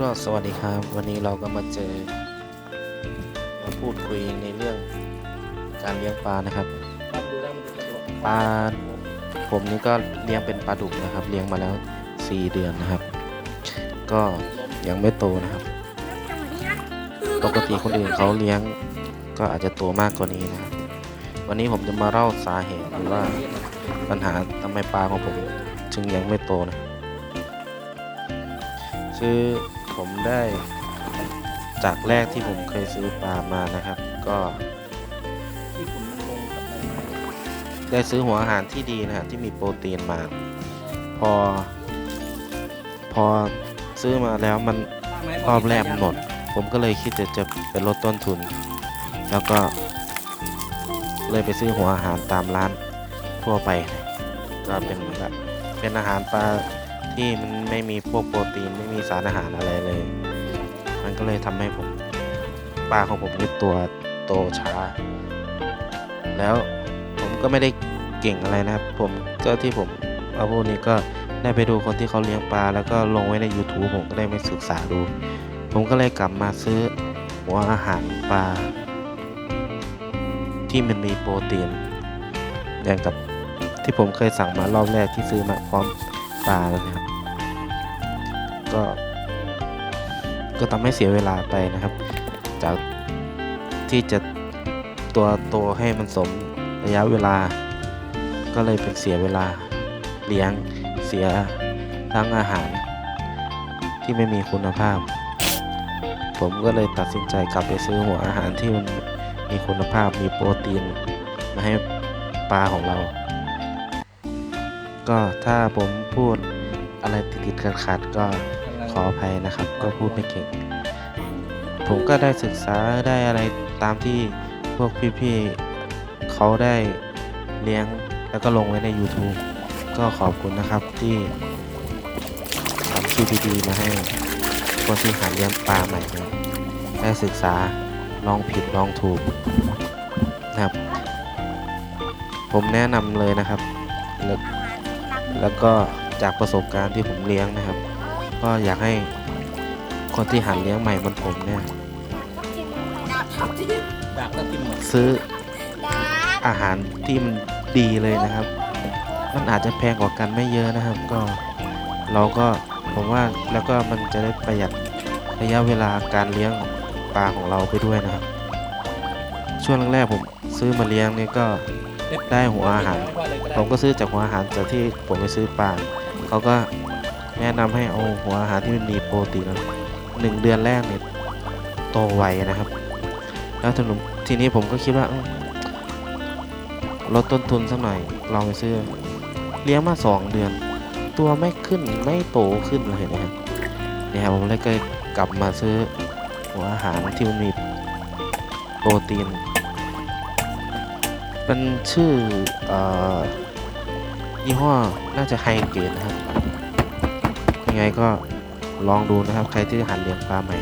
ก็สวัสดีครับ วันนี้เราก็มาเจอมาพูดคุยในเรื่องการเลี้ยงปลานะครับปลาผมนี่ก็เลี้ยงเป็นปลาดุกนะครับ เลี้ยงมาแล้ว 4 เดือนนะครับ ก็ยังไม่โตนะครับ ปกติคนอื่นเขาเลี้ยงก็อาจจะโตมากกว่านี้นะครับ วันนี้ผมจะมาเล่าสาเหตุหรือว่าปัญหาทำไมปลาของผมจึงยังไม่โตนะคือ ผมได้จากแรกที่ผมเคยซื้อปลามานะครับ ก็ได้ซื้อหัวอาหารที่ดีนะฮะที่มีโปรตีนมา พอ พอซื้อมาแล้วมันรอบแรกหมด ผมก็เลยคิดจะจะไปลดต้นทุน แล้วก็ เลยไปซื้อหัวอาหารตามร้านทั่วไป ก็เป็นแบบเป็นอาหารปลา ที่มันไม่มีพวกโปรตีนไม่มีสารอาหารอะไรเลย มันก็เลยทำให้ผมปลาของผมนี่ตัวโตช้า แล้วผมก็ไม่ได้เก่งอะไรนะครับ ผมก็ที่ผมเอาพวกนี้ก็ได้ไปดูคนที่เขาเลี้ยงปลา แล้วก็ลงไว้ใน YouTube ผมก็ได้ไปศึกษาดู ผมก็เลยกลับมาซื้อหัวอาหารปลา ที่มันมีโปรตีนอย่างกับที่ผมเคยสั่งมารอบแรกที่ซื้อมาพร้อม ปลาแล้วนะครับ ก็ ก็ทำให้เสียเวลาไปนะครับ จากที่จะตัวโตให้มันสมระยะเวลา ก็เลยเป็นเสียเวลาเลี้ยงเสียทั้งอาหาร ที่ไม่มีคุณภาพ ผมก็เลยตัดสินใจกลับไปซื้อหัวอาหารที่มันมีคุณภาพมีโปรตีนมาให้ปลาของเรา ก็ถ้าผมพูดอะไรติดๆขัดๆก็ขออภัยนะครับ ก็พูดไม่เก่ง ผมก็ได้ศึกษาได้อะไรตามที่พวกพี่ๆเขาได้เลี้ยงแล้วก็ลงไว้ใน YouTube ก็ขอบคุณนะครับที่ทำคลิปดีๆมาให้คนที่หัดเลี้ยงปลาใหม่ได้ศึกษาลองผิดลองถูกนะครับ ผมแนะนำเลยนะครับ แล้วก็จากประสบการณ์ที่ผมเลี้ยงนะครับ ก็อยากให้คนที่หัดเลี้ยงใหม่เหมันผมเนี่ยดาบก็กินหมดซื้ออาหารที่มันดีเลยนะครับ มันอาจจะแพงกว่ากันไม่เยอะนะครับ ก็เราก็ผมว่าแล้วก็มันจะได้ประหยัดระยะเวลาการเลี้ยงปลาของเราไปด้วยนะครับ ช่วงแรกๆผมซื้อมาเลี้ยงเนี่ยก็ ได้หัวอาหาร ผมก็ซื้อจากหัวอาหารจากที่ผมไปซื้อปลาเขาก็แนะนำให้เอาหัวอาหารที่มันมีโปรตีนหนึ่งเดือนแรกเนี่ยโตไวนะครับ แล้วทีนี้ทีนี้ผมก็คิดว่าลดต้นทุนสักหน่อยลองไปซื้อ เลี้ยงมาสองเดือน ตัวไม่ขึ้นไม่โตขึ้นเลยนะครับเนี่ยครับผมเลยก็กลับมาซื้อหัวอาหารที่มันมีโปรตีน เป็นชื่ออยี่ห้อน่าจะไฮเกรดนะครับ ยังไงก็ลองดูนะครับ ใครที่หัดเลี้ยงปลาใหม่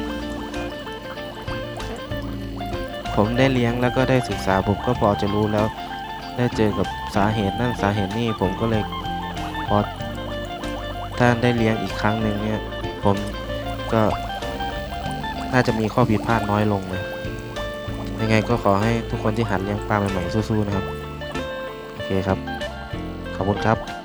ผมได้เลี้ยงแล้วก็ได้ศึกษาผมก็พอจะรู้แล้ว ได้เจอกับสาเหตุนั่นสาเหตุนี่ผมก็เลยพอถ้าได้เลี้ยงอีกครั้งหนึ่งเนี่ย ผมก็น่าจะมีข้อผิดพลาดน้อยลงเลย ยังไงก็ขอให้ทุกคนที่หันเลี้ยงปลาใหม่ๆสู้ๆนะครับ โอเคครับ ขอบคุณครับ